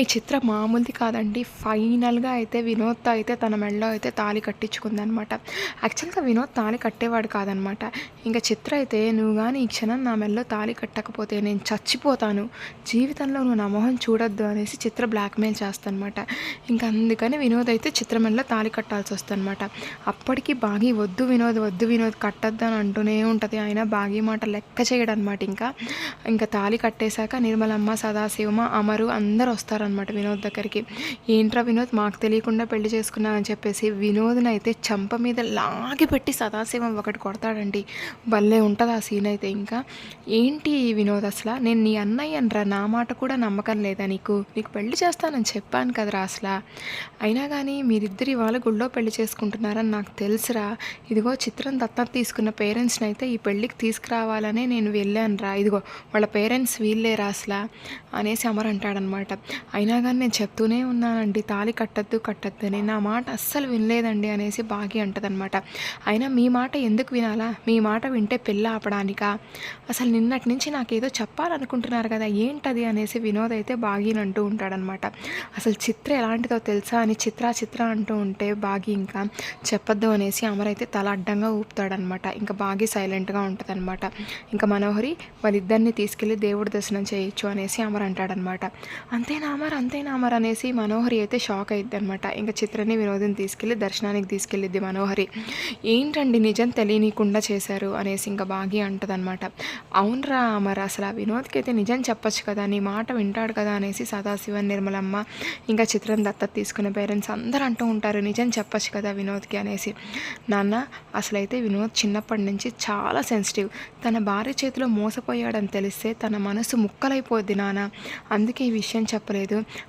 ఈ చిత్రం మామూలుది కాదండి. ఫైనల్గా అయితే వినోద్తో అయితే తన మెడలో అయితే తాళి కట్టించుకుందనమాట యాక్చువల్గా వినోద్ తాళి కట్టేవాడు కాదనమాట ఇంకా చిత్ర అయితే నువ్వు కానీ ఈ క్షణం నా మెడలో తాళి కట్టకపోతే నేను చచ్చిపోతాను. జీవితంలో నువ్వు నా మొహం చూడొద్దు అనేసి చిత్ర బ్లాక్మెయిల్ చేస్తానమాట ఇంకా అందుకని వినోద్ అయితే చిత్ర మెడలో తాళి కట్టాల్సి వస్తుందన్నమాట అప్పటికి బాగి వద్దు వినోద్ వద్దు వినోద్ కట్టద్దు అని అంటూనే ఉంటుంది. ఆయన బాగి మాట లెక్క చేయడనమాట ఇంకా. ఇంకా తాళి కట్టేశాక నిర్మలమ్మ సదాశివమ్మ అమరు అందరు వస్తారు అనమాట వినోద్ దగ్గరికి. ఏంట్రా వినోద్ మాకు తెలియకుండా పెళ్ళి చేసుకున్నానని చెప్పేసి వినోద్ని అయితే చంప మీద లాగి పెట్టి సదాశివం ఒకటి కొడతాడండి. భలే ఉంటుంది ఆ సీన్ అయితే ఇంకా. ఏంటి వినోద్ అసలు? నేను నీ అన్నయ్య అనరా నా మాట కూడా నమ్మకం లేదా నీకు? నీకు పెళ్ళి చేస్తానని చెప్పాను కదరా అసలు? అయినా కానీ మీరిద్దరి వాళ్ళ గుళ్ళో పెళ్ళి చేసుకుంటున్నారని నాకు తెలుసురా. ఇదిగో చిత్రం దత్తత తీసుకున్న పేరెంట్స్ని అయితే ఈ పెళ్ళికి తీసుకురావాలనే నేను వెళ్ళాను రా ఇదిగో వాళ్ళ పేరెంట్స్ వీళ్ళేరా అసలు? అనేసి అమర్ అంటాడనమాట అయినా కానీ నేను చెప్తూనే ఉన్నానండి తాళి కట్టద్దు కట్టద్దు అని. నా మాట అస్సలు వినలేదండి అనేసి బాగి అంటదనమాట అయినా మీ మాట ఎందుకు వినాలా? మీ మాట వింటే పెళ్ళి ఆపడానికా? అసలు నిన్నటి నుంచి నాకేదో చెప్పాలనుకుంటున్నారు కదా ఏంటది అనేసి వినోద్ అయితే బాగిని అంటూ ఉంటాడనమాట అసలు చిత్ర ఎలాంటిదో తెలుసా అని చిత్ర చిత్ర అంటూ ఉంటే బాగి ఇంకా చెప్పొద్దు అనేసి అమర్ అయితే తల అడ్డంగా ఊపుతాడనమాట ఇంకా బాగి సైలెంట్గా ఉంటుందన్నమాట. ఇంకా మనోహరి వాళ్ళిద్దరిని తీసుకెళ్ళి దేవుడి దర్శనం చేయొచ్చు అనేసి అమర్ అంటాడనమాట అంతేనా అమర్ అంతేనా అమర్ అనేసి మనోహరి అయితే షాక్ అయింది అనమాట ఇంకా చిత్రని వినోదం తీసుకెళ్ళి దర్శనానికి తీసుకెళ్ళిద్ది మనోహరి. ఏంటండి నిజం తెలియనీయకుండా చేశారు అనేసి ఇంకా బాగి అంటదనమాట అవునరా అమర్ అసలు ఆ వినోద్కి అయితే నిజం చెప్పొచ్చు కదా నీ మాట వింటాడు కదా అనేసి సదాశివన్ నిర్మలమ్మ ఇంకా చిత్రం దత్తత తీసుకునే పేరెంట్స్ అందరూ అంటూ ఉంటారు నిజం చెప్పొచ్చు కదా వినోద్కి అనేసి. నాన్న అసలైతే వినోద్ చిన్నప్పటి నుంచి చాలా సెన్సిటివ్. తన భార్య చేతిలో మోసపోయాడని తెలిస్తే తన మనసు ముక్కలైపోద్ది నాన్న. అందుకే ఈ విషయం చెప్పలేదు.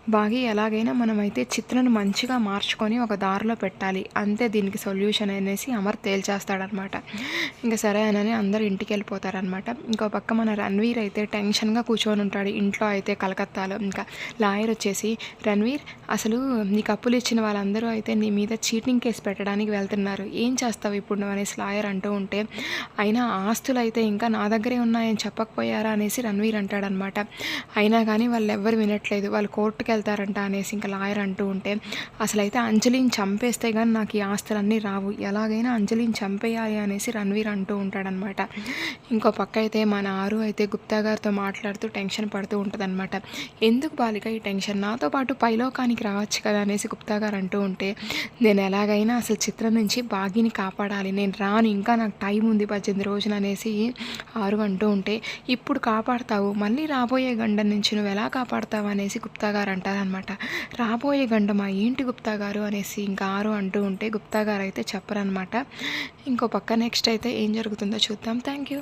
బాగి ఎలాగైనా మనమైతే చిత్రను మంచిగా మార్చుకొని ఒక దారిలో పెట్టాలి. అంతే దీనికి సొల్యూషన్ అనేసి అమర్ తేల్చేస్తాడనమాట. ఇంకా సరే అని అందరు ఇంటికి వెళ్ళిపోతారనమాట ఇంకో పక్క మన రణ్వీర్ అయితే టెన్షన్గా కూర్చొని ఉంటాడు ఇంట్లో అయితే కలకత్తాలో. ఇంకా లాయర్ వచ్చేసి రణ్వీర్ అసలు నీకు అప్పులు ఇచ్చిన వాళ్ళందరూ అయితే నీ మీద చీటింగ్ కేసు పెట్టడానికి వెళ్తున్నారు. ఏం చేస్తావు ఇప్పుడు నువ్వు? అనేసి లాయర్ అంటూ ఉంటే అయినా ఆస్తులు అయితే ఇంకా నా దగ్గరే ఉన్నాయని చెప్పకపోయారా? అనేసి రణ్వీర్ అంటాడనమాట. అయినా కానీ వాళ్ళు ఎవ్వరు వినట్లేదు. వాళ్ళు కోర్టుకు వెళ్తారంట అనేసి ఇంకా లాయర్ అంటూ ఉంటే అసలు అయితే అంజలిని చంపేస్తే కానీ నాకు ఈ ఆస్తులన్నీ రావు. ఎలాగైనా అంజలిని చంపేయాలి అనేసి రణ్వీర్ అంటూ ఉంటాడనమాట. ఇంకో పక్క అయితే మన ఆరు అయితే గుప్తా గారితో మాట్లాడుతూ టెన్షన్ పడుతూ ఉంటుందన్నమాట ఎందుకు బాలిక ఈ టెన్షన్ నాతో పాటు పైలోకానికి రావచ్చు కదా? అనేసి గుప్తా గారు అంటూ ఉంటే నేను ఎలాగైనా అసలు చిత్రం నుంచి బాగిని కాపాడాలి. నేను రాను. ఇంకా నాకు టైం ఉంది పద్దెనిమిది రోజులు అనేసి ఆరు అంటూ ఉంటే ఇప్పుడు కాపాడతావు. మళ్ళీ రాబోయే గండం నుంచి నువ్వు ఎలా కాపాడతావు? అనేసి గుప్తా గుప్తా గారు అంటారనమాట రాబోయే గండమా? ఏంటి గుప్తా గారు? అనేసి ఇంకా ఆరు అంటూ ఉంటే గుప్తా గారు అయితే చెప్పరనమాట. ఇంకో పక్క నెక్స్ట్ అయితే ఏం జరుగుతుందో చూద్దాం. Thank you